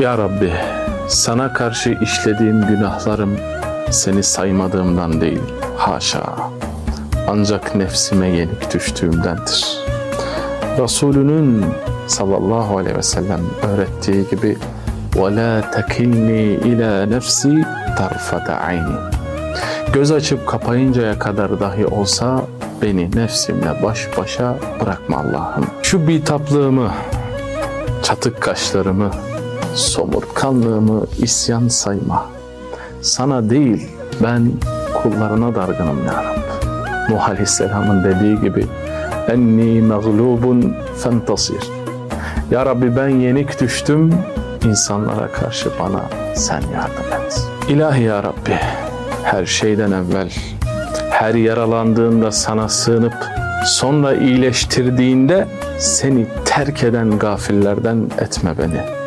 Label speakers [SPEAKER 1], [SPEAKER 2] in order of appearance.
[SPEAKER 1] Ya Rabbi, sana karşı işlediğim günahlarım seni saymadığımdan değil, haşa. Ancak nefsime yenik düştüğümdendir. Resulünün sallallahu aleyhi ve sellem öğrettiği gibi وَلَا تَكِلْنِي ila nefsi tarfata ayni. Göz açıp kapayıncaya kadar dahi olsa beni nefsimle baş başa bırakma Allah'ım. Şu bitaplığımı, çatık kaşlarımı, somurtkanlığımı isyan sayma. Sana değil ben kullarına dargınım ya Rabbi. Nuh Aleyhisselam'ın dediği gibi enni mağlubun fentasir. Ya Rabbi ben yenik düştüm, insanlara karşı bana sen yardım et. İlahi Ya Rabbi, her şeyden evvel, her yaralandığında sana sığınıp, sonra iyileştirdiğinde seni terk eden gafillerden etme beni.